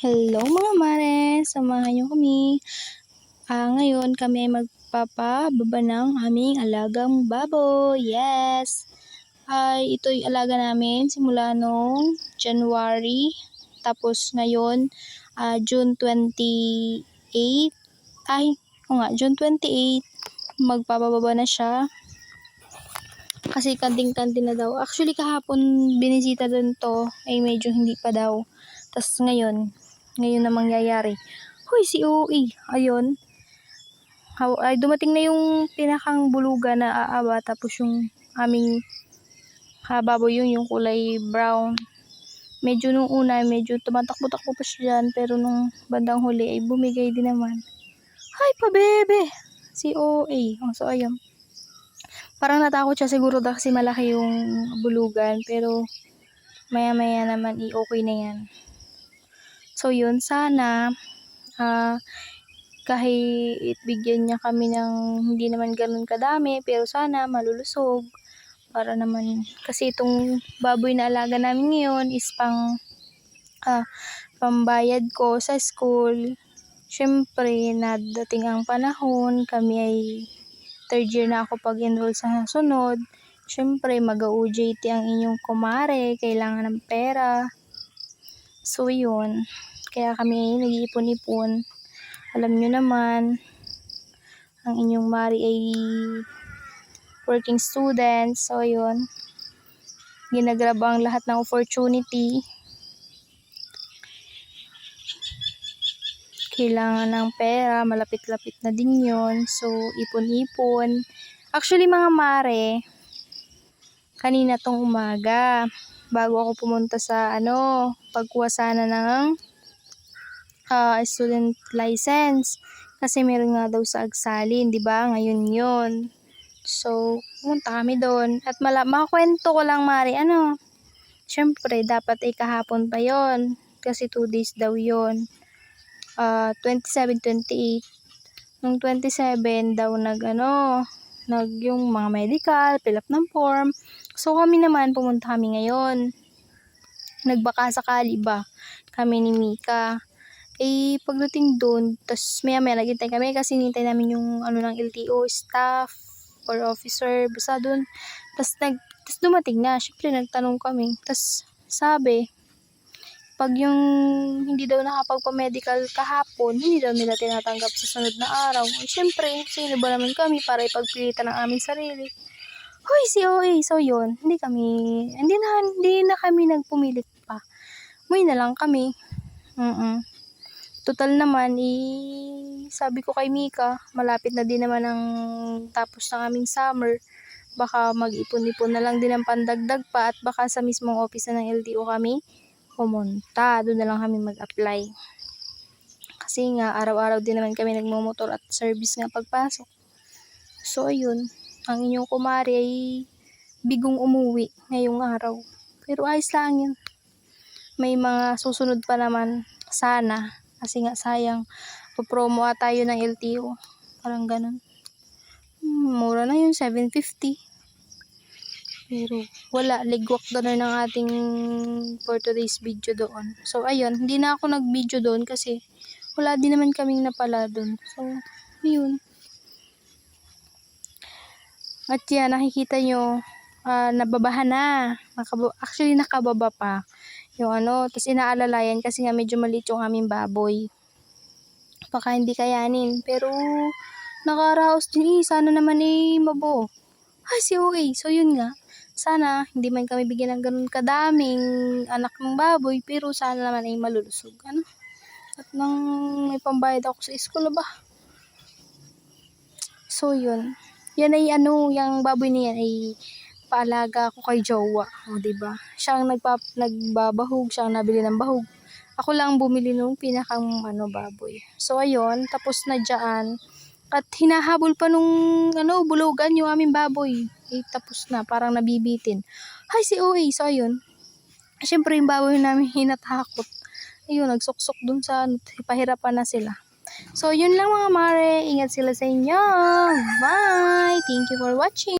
Hello mga mare, samahan niyo kami. Ah, ngayon kami ay magpapababa ng aming alagang baboy. Yes! Ay, ito'y alaga namin simula noong January. Tapos ngayon, ah, June 28. Ay, o nga, June 28. Magpapababa na siya. Kasi kanting-kanting na daw. Actually, kahapon binisita din to. Ay, medyo hindi pa daw. Tapos ngayon, ngayon na mangyayari. Hoy, si OE. Ayun. Ay, dumating na yung pinakang buluga na aawa. Tapos yung aming hababo yun, yung kulay brown. Medyo nung una, medyo tumatakbo-takbo pa siya dyan. Pero nung bandang huli, ay bumigay din naman. Hi, pa bebe! Si OA. Oh, so, ayun. Parang natakot siya siguro dahil kasi malaki yung bulugan. Pero, maya-maya naman, i-okay na yan. So, yun, sana, ah, kahit bigyan niya kami ng hindi naman ganun kadami, pero sana malulusog. Para naman, kasi itong baboy na alaga namin ngayon is pang, ah, pambayad ko sa school. Siyempre, nadating ang panahon, kami ay third year na ako pag-enroll sa sunod. Siyempre, mag-OJT ang inyong kumare, kailangan ng pera. So, yun. Kaya kami nag-iipon-ipon. Alam nyo naman, ang inyong mari ay working student. So, yun. Ginagrab ang lahat ng opportunity. Kailangan ng pera, malapit-lapit na din yon So, ipon-ipon. Actually, mga mare, kanina tong umaga, bago ako pumunta sa, ano, pagkuha sana ng ah, student license. Kasi meron nga daw sa Agsalin, di ba? Ngayon yon So, pumunta kami doon. At mala makakwento ko lang, Mari, ano, syempre, dapat ay kahapon pa yon Kasi 2 days daw yon Ah, 27, 28. Nung 27 daw nag, ano, nag yung mga medical, fill up ng form. So, kami naman, pumunta kami ngayon. Nagbaka sakali ba? Kami ni Mika. Eh, pagdating doon, tas maya maya naghintay kami kasi nintay namin yung ano ng LTO staff or officer, basta doon. Tas nag, tas dumating na, syempre nagtanong kami. Tas sabi, pag yung hindi daw nakapagpa-medical kahapon, hindi daw nila tinatanggap sa sunod na araw. Eh, syempre, sino ba naman kami para ipagpilitan ng aming sarili? Hoy, si OA. So, yun. Hindi kami, hindi na, hindi na kami nagpumilit pa. Muy na lang kami. Mm Total naman, eh, sabi ko kay Mika, malapit na din naman ang tapos ng aming summer. Baka mag-ipon-ipon na lang din ang pandagdag pa at baka sa mismong office na ng LTO kami pumunta. Doon na lang kami mag-apply. Kasi nga, araw-araw din naman kami nagmumotor at service nga pagpasok. So, ayun. Ang inyong kumari ay bigong umuwi ngayong araw. Pero ayos lang yun. May mga susunod pa naman. Sana. Kasi nga sayang. Papromo tayo ng LTO. Parang ganun. Hmm, mura na yun. 750. Pero wala, ligwak ganun ng ating for today's video doon. So, ayun, hindi na ako nag-video doon kasi wala din naman kaming napala doon. So, yun. At yan, nakikita nyo, ah, nababahan na. Nakab- actually, nakababa pa. Yung ano, tapos inaalalayan kasi nga medyo maliit yung aming baboy. Baka hindi kayanin. Pero, nakaraos din eh. Sana naman eh, mabo. Ay, si OA. So, yun nga sana hindi man kami bigyan ng ganun kadaming anak ng baboy pero sana naman ay malulusog ano at nang may pambayad ako sa school ba so yun yan ay ano yung baboy niya ay paalaga ko kay jowa o di ba siya ang nagpa, nagbabahog siya ang nabili ng bahog ako lang bumili nung pinakang ano baboy so ayun tapos na dyan at hinahabol pa nung ano, bulugan yung aming baboy. Eh, tapos na, parang nabibitin. Hay, si OA. So, ayun. Siyempre, yung baboy namin hinatakot. Ayun, nagsuksok dun sa, ano, pahirapan na sila. So, yun lang mga mare. Ingat sila sa inyo. Bye! Thank you for watching.